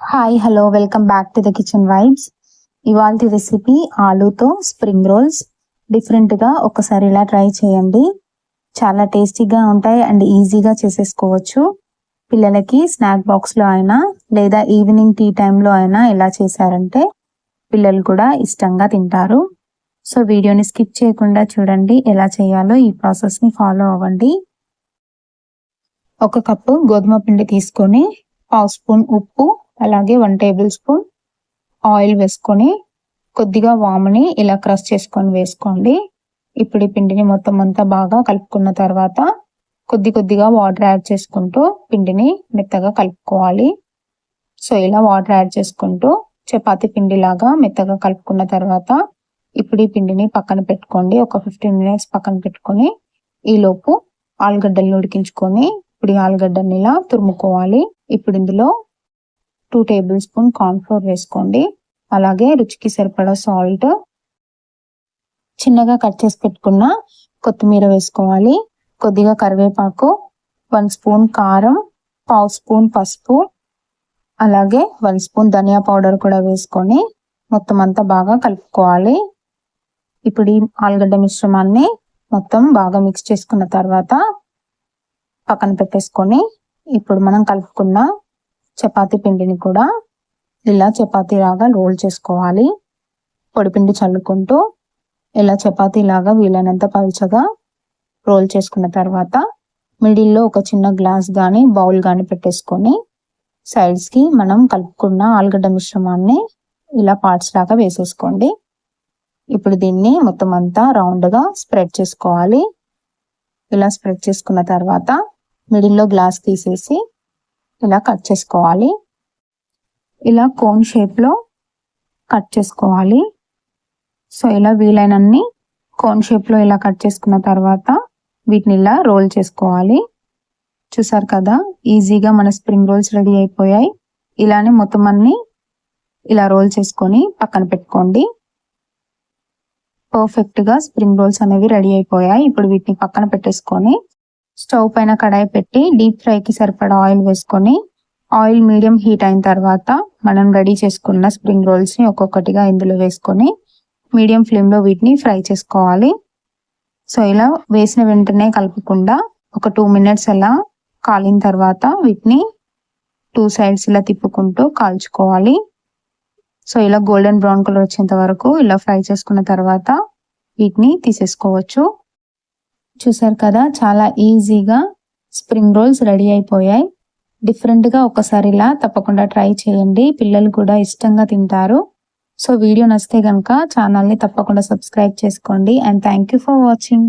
Hi hello welcome back to the kitchen vibes ఇవాళ recipe ఆలూతో spring rolls డిఫరెంట్గా ఒకసారి ఇలా ట్రై చేయండి. చాలా టేస్టీగా ఉంటాయి అండ్ ఈజీగా చేసేసుకోవచ్చు. పిల్లలకి స్నాక్ బాక్స్లో అయినా లేదా ఈవినింగ్ టీ టైంలో అయినా ఇలా చేశారంటే పిల్లలు కూడా ఇష్టంగా తింటారు. సో వీడియోని స్కిప్ చేయకుండా చూడండి ఎలా చేయాలో ఈ ప్రాసెస్ని ఫాలో అవ్వండి. ఒక కప్పు గోధుమ పిండి తీసుకొని పావు స్పూన్ ఉప్పు అలాగే వన్ టేబుల్ స్పూన్ ఆయిల్ వేసుకొని కొద్దిగా వాముని ఇలా క్రష్ చేసుకొని వేసుకోండి. ఇప్పుడు ఈ పిండిని మొత్తం అంతా బాగా కలుపుకున్న తర్వాత కొద్ది కొద్దిగా వాటర్ యాడ్ చేసుకుంటూ పిండిని మెత్తగా కలుపుకోవాలి. సో ఇలా వాటర్ యాడ్ చేసుకుంటూ చపాతి పిండిలాగా మెత్తగా కలుపుకున్న తర్వాత ఇప్పుడు ఈ పిండిని పక్కన పెట్టుకోండి. ఒక ఫిఫ్టీన్ మినిట్స్ పక్కన పెట్టుకొని ఈలోపు ఆలుగడ్డలను ఉడికించుకొని ఇప్పుడు ఈ ఆలుగడ్డని ఇలా తురుముకోవాలి. ఇప్పుడు ఇందులో టూ టేబుల్ స్పూన్ కార్న్ఫ్లోర్ వేసుకోండి. అలాగే రుచికి సరిపడా సాల్ట్. చిన్నగా కట్ చేసి పెట్టుకున్న కొత్తిమీర వేసుకోవాలి. కొద్దిగా కరివేపాకు వన్ స్పూన్ కారం పావు స్పూన్ పసుపు అలాగే వన్ స్పూన్ ధనియా పౌడర్ కూడా వేసుకొని మొత్తం అంతా బాగా కలుపుకోవాలి. ఇప్పుడు ఈ ఆలుగడ్డ మిశ్రమాన్ని మొత్తం బాగా మిక్స్ చేసుకున్న తర్వాత పక్కన పెట్టేసుకొని ఇప్పుడు మనం కలుపుకున్న చపాతీ పిండిని కూడా ఇలా చపాతీ లాగా రోల్ చేసుకోవాలి. పొడిపిండి చల్లుకుంటూ ఇలా చపాతీ లాగా వీలైనంత పలుచగా రోల్ చేసుకున్న తర్వాత మిడిల్లో ఒక చిన్న గ్లాస్ కానీ బౌల్ కానీ పెట్టేసుకొని సైడ్స్కి మనం కలుపుకున్న ఆలుగడ్డ మిశ్రమాన్ని ఇలా పార్ట్స్ లాగా వేసేసుకోండి. ఇప్పుడు దీన్ని మొత్తం అంతా రౌండ్గా స్ప్రెడ్ చేసుకోవాలి. ఇలా స్ప్రెడ్ చేసుకున్న తర్వాత మిడిల్లో గ్లాస్ తీసేసి ఇలా కట్ చేసుకోవాలి. ఇలా కోన్ షేప్లో కట్ చేసుకోవాలి. సో ఇలా వీలైనన్ని కోన్ షేప్లో ఇలా కట్ చేసుకున్న తర్వాత వీటిని ఇలా రోల్ చేసుకోవాలి. చూసారు కదా? ఈజీగా మన స్ప్రింగ్ రోల్స్ రెడీ అయిపోయాయి. ఇలానే మొత్తం అన్ని ఇలా రోల్ చేసుకొని పక్కన పెట్టుకోండి. పర్ఫెక్ట్గా స్ప్రింగ్ రోల్స్ అనేవి రెడీ అయిపోయాయి. ఇప్పుడు వీటిని పక్కన పెట్టేసుకొని స్టవ్ పైన కడాయి పెట్టి డీప్ ఫ్రైకి సరిపడా ఆయిల్ వేసుకొని ఆయిల్ మీడియం హీట్ అయిన తర్వాత మనం రెడీ చేసుకున్న స్ప్రింగ్ రోల్స్ని ఒక్కొక్కటిగా ఇందులో వేసుకొని మీడియం ఫ్లేమ్లో వీటిని ఫ్రై చేసుకోవాలి. సో ఇలా వేసిన వెంటనే కలపకుండా ఒక టూ మినిట్స్ అలా కాలిన తర్వాత వీటిని టూ సైడ్స్ ఇలా తిప్పుకుంటూ కాల్చుకోవాలి. సో ఇలా గోల్డెన్ బ్రౌన్ కలర్ వచ్చేంత వరకు ఇలా ఫ్రై చేసుకున్న తర్వాత వీటిని తీసేసుకోవచ్చు. చూసారు కదా చాలా ఈజీగా స్ప్రింగ్ రోల్స్ రెడీ అయిపోయాయి. డిఫరెంట్గా ఒకసారి ఇలా తప్పకుండా ట్రై చేయండి. పిల్లలు కూడా ఇష్టంగా తింటారు. సో వీడియో నచ్చితే కనుక ఛానల్ని తప్పకుండా సబ్స్క్రైబ్ చేసుకోండి. And thank you for watching.